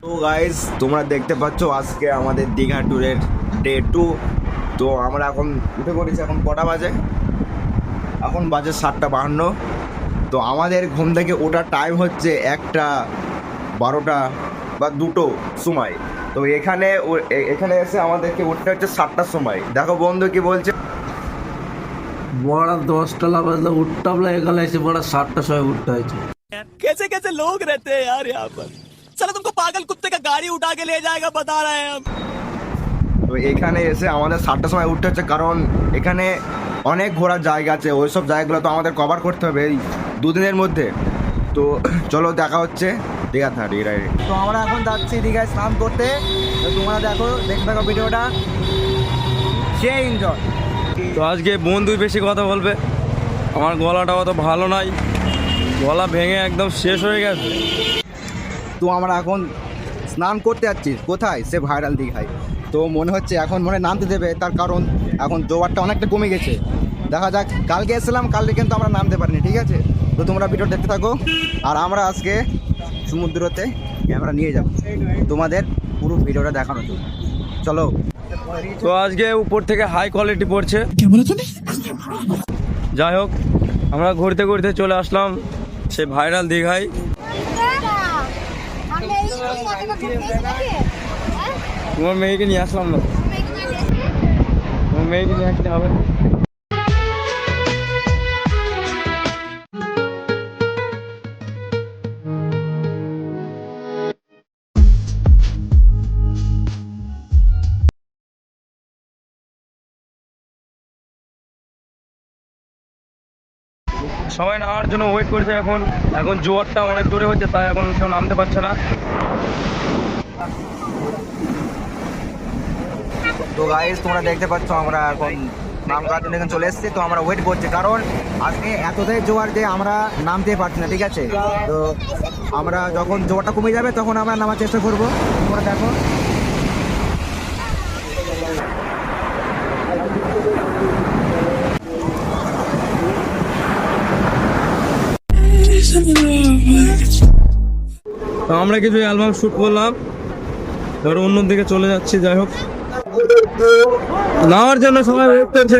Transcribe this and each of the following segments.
তো গাইজ তোমরা দেখতে পাচ্ছ আজকে আমাদের দীঘা ট্যুরের ডে টু তো আমরা এখন উঠে পড়েছি এখন কটা বাজে? এখন বাজে সাতটা বাহান্ন। তো আমাদের ঘুম থেকে ওটা টাইম হচ্ছে একটা বারোটা বা দুটো সময়। তো এখানে এখানে এসে আমাদেরকে উঠতে হচ্ছে সাতটার সময়। দেখো বন্ধু কি বলছে? বড় দশটা বাজলে উঠতাম না এখানে এসে বড় সাতটার সময় উঠতে হয়েছে। কেসে কেসে লোক রেতে আর पर चलो तुमको पागल कुत्ते का गाड़ी उठा के ले जाएगा बता रहे हैं हम তো এখানে এসে আমাদের সাতটার সময় উঠতে হচ্ছে কারণ এখানে অনেক ঘোরার জায়গা আছে ওই সব জায়গাগুলো তো আমাদের কভার করতে হবে এই দুদিনের মধ্যে তো চলো দেখা হচ্ছে দীঘা থার্ড রাইট তো আমরা এখন যাচ্ছি দীঘায় স্নান করতে তো তোমরা দেখো দেখতে থাকো ভিডিওটা সে এনজয় তো আজকে বন্ধুই বেশি কথা বলবে আমার গলাটা অত ভালো নাই গলা ভেঙে একদম শেষ হয়ে গেছে তো আমরা এখন স্নান করতে যাচ্ছি। কোথায়? সে ভাইরাল দীঘায়। তো মনে হচ্ছে এখন মনে হয় নামতে দেবে তার কারণ এখন জোয়ারটা অনেকটা কমে গেছে। দেখা যাক কালকে এসেছিলাম কালকে কিন্তু আমরা নামতে পারিনি ঠিক আছে? তো তোমরা ভিডিও দেখতে থাকো। আর আমরা আজকে সমুদ্রতে ক্যামেরা নিয়ে যাব। তোমাদের পুরো ভিডিওটা দেখানো জন্য। চলো। তো আজকে উপর থেকে হাই কোয়ালিটি পড়ছে। যাই হোক আমরা ঘুরতে ঘুরতে চলে আসলাম সে ভাইরাল দীঘায়। আমরা এই সময় কত কত খেয়েছি নাকি? সবাই নামার জন্য ওয়েট করছে এখন। এখন জোয়ারটা অনেক দূরে হচ্ছে, তাই এখন কেউ নামতে পারছে না। তো গাইজ তোমরা দেখতে পাচ্ছ আমরা এখন নাম জন্য এখানে চলে এসেছি, তো আমরা ওয়েট করছি, কারণ আজকে এতটাই জোয়ার যে আমরা নামতে পারছি না, ঠিক আছে? তো আমরা যখন জোয়ারটা কমে যাবে, তখন আমরা নামার চেষ্টা করব। তোমরা দেখো। তো আমরা কিছু অ্যালবাম শ্যুট করলাম। এবার অন্যদিকে চলে যাচ্ছি যাই হোক। নামার জন্য সবাই ওয়েট করছে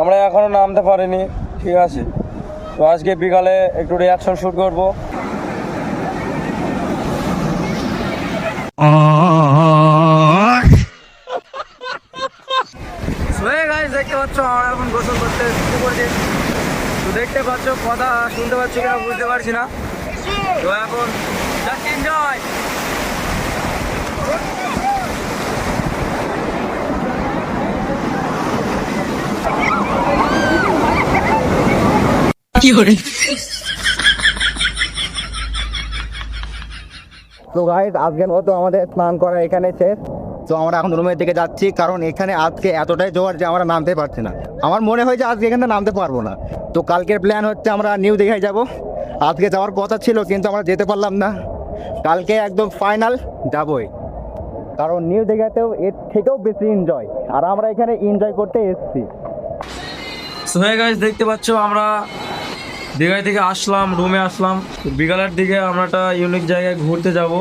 আমরা এখনও নামতে পারিনি ঠিক আছে। তো আজকে বিকালে একটু রিয়াকশন শ্যুট করব। গাইস দেখতে পাচ্ছ আমরা এখন গোসল করতে শুরু করেছি তো দেখতে পাচ্ছ কথা শুনতে পাচ্ছ কিনা বুঝতে পারছি না। তো এখন জাস্ট এনজয় তো আজকের মতো আমাদের স্নান করা এখানে শেষ। তো আমরা এখন রুমের দিকে যাচ্ছি, কারণ এখানে আজকে এতটাই জোয়ার যে আমরা নামতে পারছি না। আমার মনে হয় যে আজকে এখানে নামতে পারব না। তো কালকের প্ল্যান হচ্ছে আমরা নিউ দীঘায় যাব। আজকে যাওয়ার কথা ছিল, কিন্তু আমরা যেতে পারলাম না। কালকে একদম ফাইনাল যাবই। কারণ নিউ দীঘাতেও এর থেকেও বেশি এনজয় আর আমরা এখানে এনজয় করতে এসেছি। দেখতে পাচ্ছ আমরা দীঘায় থেকে আসলাম রুমে আসলাম। বিকালের দিকে আমরা একটা ইউনিক জায়গায় ঘুরতে যাব।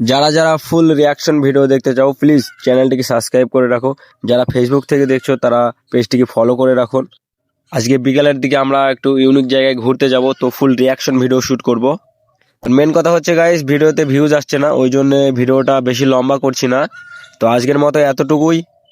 যারা যারা ফুল রিয়াকশন ভিডিও দেখতে চাও প্লিজ চ্যানেলটিকে সাবস্ক্রাইব করে রাখো। যারা ফেসবুক থেকে দেখছ, তারা পেজটিকে ফলো করে রাখুন। আজকে বিকালের দিকে আমরা একটু ইউনিক জায়গায় ঘুরতে যাব, তো ফুল রিয়াকশন ভিডিও শ্যুট করব। মেন কথা হচ্ছে গাইস ভিডিওতে ভিউজ আসছে না, ওই জন্য ভিডিওটা বেশি লম্বা করছি না। তো আজকের মতো এতটুকুই।